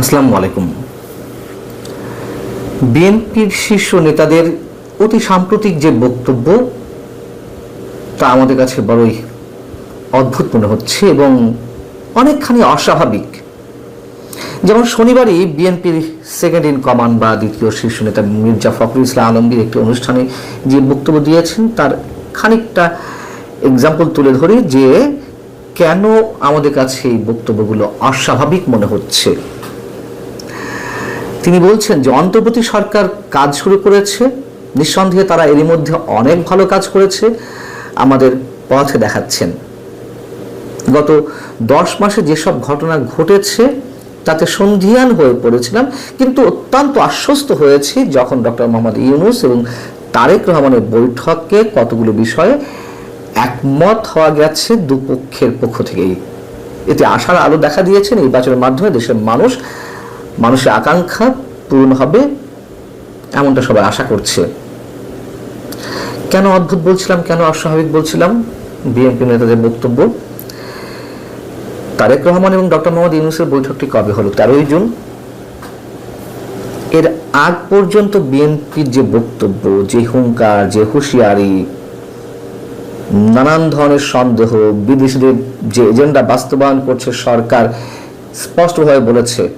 আসসালামু আলাইকুম। বিএনপির শীর্ষ নেতাদের অতি সাম্প্রতিক যে বক্তব্য, তা আমাদের কাছে বড়ই অদ্ভুত মনে হচ্ছে এবং অনেকখানি অস্বাভাবিক। যেমন শনিবারই বিএনপির সেকেন্ড ইন কমান্ড বা দ্বিতীয় শীর্ষ নেতা মির্জা ফখরুল ইসলাম আলমগীর একটি অনুষ্ঠানে যে বক্তব্য দিয়েছেন, তার খানিকটা এক্সাম্পল তুলে ধরি যে কেন আমাদের কাছে এই বক্তব্যগুলো অস্বাভাবিক মনে হচ্ছে। তিনি বলছেন যে অন্তর্বর্তী সরকার কাজ শুরু করেছে। নিঃসন্দেহে তারা এরই মধ্যে অনেক ভালো কাজ করেছে, আমাদের পথে দেখাচ্ছেন। গত দশ মাসে যেসব ঘটনা ঘটেছে, তাতে সন্ধিয়ান হয়ে পড়েছিলাম, কিন্তু অত্যন্ত আশ্বস্ত হয়েছি যখন ডক্টর মোহাম্মদ ইউনুস এবং তারেক রহমানের বৈঠকে কতগুলো বিষয়ে একমত হওয়া গেছে দুপক্ষের পক্ষ থেকেই। এতে আশার আলো দেখা দিয়েছে, নির্বাচনের মাধ্যমে দেশের মানুষ মানুষের আকাঙ্ক্ষা পূরণ হবে, এমনটা সবাই আশা করছে। কেন অদ্ভুত বলছিলাম, কেন অস্বাভাবিক বলছিলাম? বিএনপি নেতাদের বক্তব্য। তারেক রহমান এবং ডক্টর মোহাম্মদ ইউনুসের বৈঠকটি কবে হলো? তেরোই জুন। এর আগ পর্যন্ত বিএনপির যে বক্তব্য, যে হুঙ্কার, যে হুঁশিয়ারি, নানান ধরনের সন্দেহ, বিদেশিদের যে এজেন্ডা বাস্তবায়ন করছে সরকার স্পষ্টভাবে বলেছে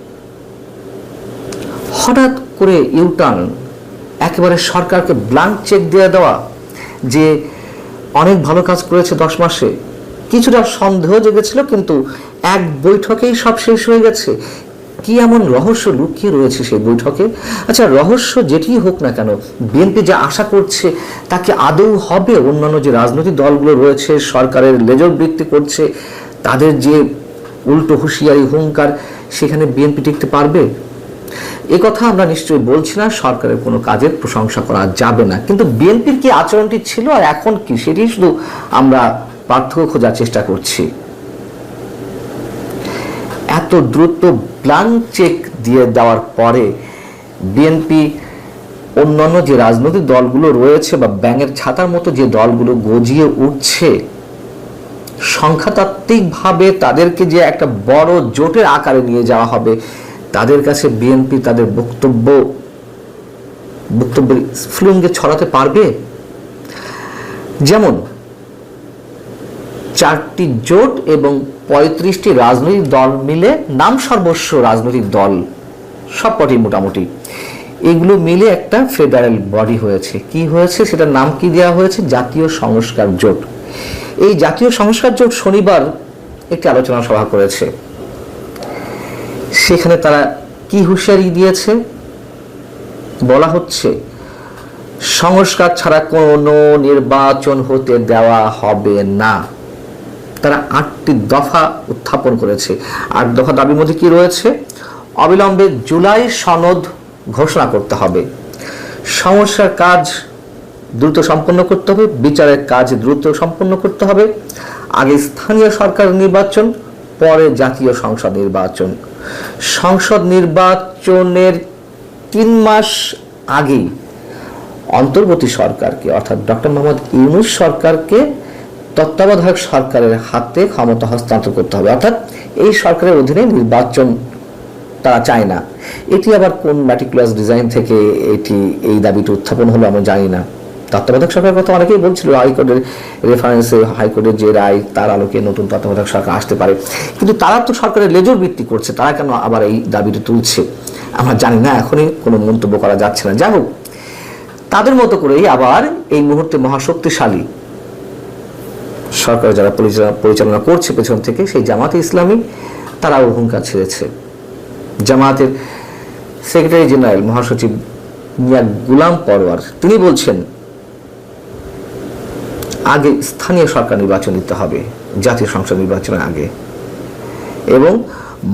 হঠাৎ করে ইউটার্ন একেবারে সরকারকে ব্লাঙ্ক চেক দিয়ে দেওয়া যে অনেক ভালো কাজ করেছে দশ মাসে। কিছুটা সন্দেহ জেগেছিল, কিন্তু এক বৈঠকেই সব শেষ হয়ে গেছে। কি এমন রহস্য লুকিয়ে রয়েছে সেই বৈঠকে? আচ্ছা রহস্য যেটি হোক না কেন, বিএনপি যা আশা করছে তাকে আদৌ হবে? অন্যান্য যে রাজনৈতিক দলগুলো রয়েছে, সরকারের লেজর বৃত্তি করছে, তাদের যে উল্টো হুঁশিয়ারি, হুঙ্কার, সেখানে বিএনপি টিকতে পারবে? কথা আমরা নিশ্চয়ই বলছি না, সরকারের কোনো কাজের প্রশংসা করা যাবে না। কিন্তু বিএনপির কি আচরণটি ছিল আর এখন কি, সেটি শুধু আমরা পার্থক্য খোঁজার চেষ্টা করছি। এত দ্রুত ব্লাঙ্ক চেক দিয়ে দেওয়ার পরে বিএনপি অন্যান্য যে রাজনৈতিক দলগুলো রয়েছে বা ব্যাঙের ছাতার মতো যে দলগুলো গজিয়ে উঠছে, সংখ্যাতাত্ত্বিকভাবে তাদেরকে যে একটা বড় জোটের আকারে নিয়ে যাওয়া হবে তাদের কাছে বিএনপি তাদের বক্তব্য, বক্তব্যের স্ফুলিঙ্গে ছড়াতে পারবে? যেমন, চারটি জোট এবং পঁয়ত্রিশটি রাজনৈতিক দল মিলে নাম সর্বস্ব রাজনৈতিক দল, সবকটি মোটামুটি। এগুলো মিলে একটা ফেডারেল বডি হয়েছে। কি হয়েছে? সেটার নাম কি দেওয়া হয়েছে? জাতীয় সংস্কার জোট। এই জাতীয় সংস্কার জোট শনিবার একটি আলোচনা সভা করেছে। সেখানে তারা কি হুঁশিয়ারি দিয়েছে? বলা হচ্ছে, সংস্কার ছাড়া কোনো নির্বাচন হতে দেওয়া হবে না। তারা আটটি দফা উত্থাপন করেছে। আট দফা দাবির মধ্যে কি রয়েছে? অবিলম্বে জুলাই সনদ ঘোষণা করতে হবে। সমস্যার কাজ দ্রুত সম্পন্ন করতে হবে, বিচারের কাজ দ্রুত সম্পন্ন করতে হবে। আগে স্থানীয় সরকার নির্বাচন পরে জাতীয় সংসদ নির্বাচন। সংসদ নির্বাচনের তিন মাস আগেই অন্তর্বর্তী সরকারকে, অর্থাৎ ডক্টর মোহাম্মদ ইউনুস সরকারকে তত্ত্বাবধায়ক সরকারের হাতে ক্ষমতা হস্তান্তর করতে হবে। অর্থাৎ এই সরকারের অধীনে নির্বাচন তারা চায় না। এটি আবার কোন ম্যাটিকুলাস ডিজাইন থেকে এটি, এই দাবিটি উত্থাপন হলো আমরা জানি না। তত্ত্বাবধায়ক সরকারের কথা অনেকেই বলছিল, হাইকোর্টের রেফারেন্সে হাইকোর্টের যে রায়, তার আলোকে নতুন তত্ত্বাবধায়ক সরকার আসতে পারে। কিন্তু তারা তো সরকারের লেজর ভিত্তি করছে, তারা কেন আবার এই দাবিটি তুলছে? আমরা জানি না, এখনই কোনো মন্তব্য করা যাচ্ছে না। যাই হোক, তাদের মতো করেই আবার এই মুহূর্তে মহাশক্তিশালী সরকার যারা পরিচালনা করছে পেছন থেকে, সেই জামাতে ইসলামী, তারাও হুঙ্কার ছেড়েছে। জামাতের সেক্রেটারি জেনারেল মহাসচিব মিয়া গুলাম পরওয়ার, তিনি বলছেন আগে স্থানীয় সরকার নির্বাচন দিতে হবে, জাতীয় সংসদ নির্বাচনের আগে। এবং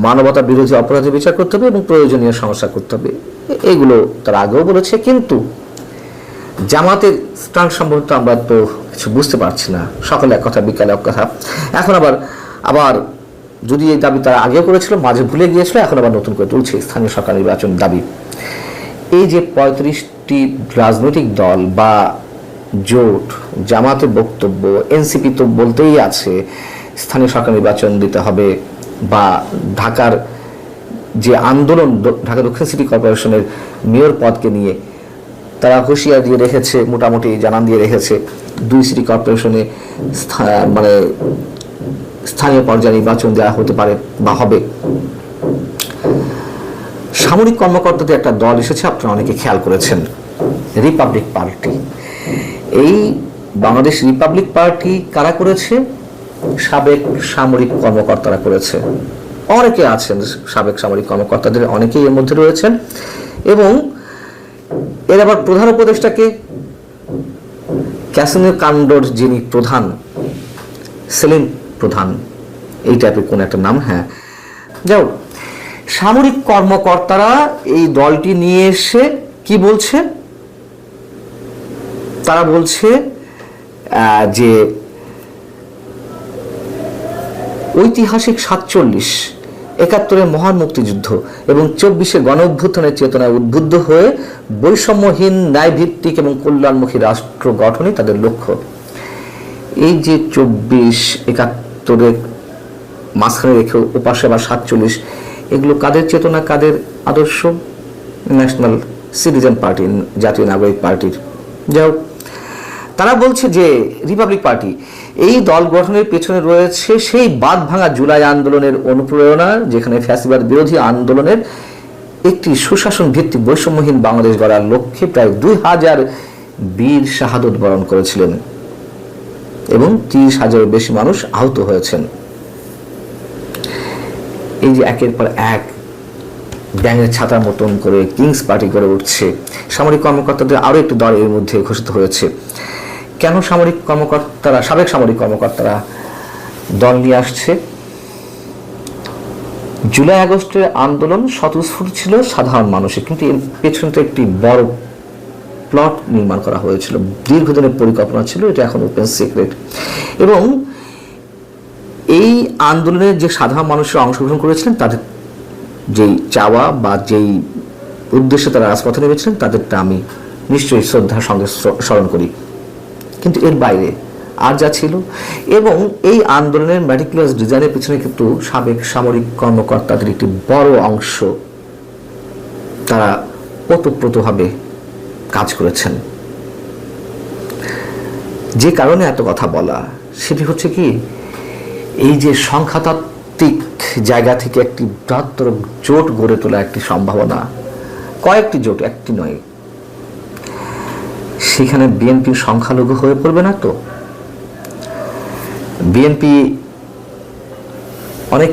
মানবতা বিরোধী অপরাধের বিচার করতে হবে এবং প্রয়োজনীয় সমস্যা করতে হবে। এগুলো তারা আগেও বলেছে, কিন্তু জামাতের স্টান সম্ভবত আমরা তো কিছু বুঝতে পারছি না। সকালে এক কথা, বিকালে এক কথা। এখন আবার আবার যদি এই দাবি তারা আগেও করেছিল, মাঝে ভুলে গিয়েছিল, এখন আবার নতুন করে তুলছে স্থানীয় সরকার নির্বাচন দাবি। এই যে পঁয়ত্রিশটি রাজনৈতিক দল বা জোট, জামাতের বক্তব্য, এনসিপি তো বলতেই আছে, স্থানীয় সরকার নির্বাচন দিতে হবে বা ঢাকার যে আন্দোলন ঢাকা দক্ষিণ সিটি কর্পোরেশনের মেয়র পদকে নিয়ে তারা হুঁশিয়ার দিয়ে রেখেছে, মোটামুটি জানান দিয়ে রেখেছে। দুই সিটি কর্পোরেশনে মানে স্থানীয় পর্যায়ে নির্বাচন দেওয়া হতে পারে বা হবে। সামরিক কর্মকর্তাদের একটা দল এসেছে, আপনারা অনেকে খেয়াল করেছেন, রিপাবলিক পার্টি। এই বাংলাদেশ রিপাবলিক পার্টি কারা করেছে? সাবেক সামরিক কর্মকর্তারা করেছে। অনেকে আছেন সাবেক সামরিক কর্মকর্তাদের, অনেকেই এর মধ্যে রয়েছেন। এবং এর আবার প্রধান উপদেষ্টাকে ক্যাসিনো কাণ্ডর যিনি প্রধান, সেলিম প্রধান, এই টাইপের কোন একটা নাম হ্যাঁ। যাও সামরিক কর্মকর্তারা এই দলটি নিয়ে এসে কি বলছে? তারা বলছে যে ঐতিহাসিক সাতচল্লিশ, একাত্তরের মহান মুক্তিযুদ্ধ এবং চব্বিশে গণ অভ্যুত্থানের চেতনায় উদ্বুদ্ধ হয়ে বৈষম্যহীন, ন্যায়ভিত্তিক এবং কল্যাণমুখী রাষ্ট্র গঠনই তাদের লক্ষ্য। এই যে চব্বিশ, একাত্তরের মাঝখানে রেখে ওপাশে বা সাতচল্লিশ, এগুলো কাদের চেতনা, কাদের আদর্শ? ন্যাশনাল সিটিজেন পার্টি জাতীয় নাগরিক পার্টির। যাই হোক তারা বলছে যে রিপাবলিক পার্টি এই দল গঠনের পেছনে রয়েছে সেই বাদ ভাঙা জুলাই আন্দোলনের অনুপ্রেরণা, যেখানে ফ্যাসিবাদ বিরোধী আন্দোলনের একটি সুশাসন ভিত্তিক বৈষম্যহীন বাংলাদেশ গড়ার লক্ষ্যে প্রায় দুই হাজার বীর শাহাদত বরণ করেছিলেন এবং তিরিশ হাজারের বেশি মানুষ আহত হয়েছেন। এই যে একের পর এক ব্যাঙের ছাতার মতন করে কিংস পার্টি করে উঠছে। সামরিক কর্মকর্তাদের আরও একটি দল এর মধ্যে ঘোষিত হয়েছে। কেন সামরিক কর্মকর্তারা, সাবেক সামরিক কর্মকর্তারা দল নিয়ে আসছে? জুলাই আগস্টের আন্দোলন স্বতঃস্ফূর্ত ছিল সাধারণ মানুষের, কিন্তু এর পেছনে তো একটি বড় প্লট নির্মাণ করা হয়েছিল, দীর্ঘদিনের পরিকল্পনা ছিল, এটা এখন ওপেন সিক্রেট এবং এই আন্দোলনে যে সাধারণ মানুষরা অংশগ্রহণ করেছিলেন, তাদের যেই চাওয়া বা যেই উদ্দেশ্যে তারা রাজপথে নেমেছিলেন, তাদেরটা আমি নিশ্চয়ই শ্রদ্ধার সঙ্গে স্মরণ করি। কিন্তু এর বাইরে আর যা ছিল। এবং এই আন্দোলনের ম্যাটিকুলাস ডিজাইনের পিছনে কিন্তু সাবেক সামরিক কর্মকর্তাদের একটি বড় অংশ তারা ওতপ্রোতভাবে কাজ করেছেন। যে কারণে এত কথা বলা, সেটি হচ্ছে কি, এই যে সংখ্যাতাত্ত্বিক জায়গা থেকে একটি বৃহত্তর জোট গড়ে তোলা একটি সম্ভাবনা, কয়েকটি জোট, একটি নয় সেখানে বিএনপি সংখ্যালঘু হয়ে পড়বে না তো? বিএনপি অনেক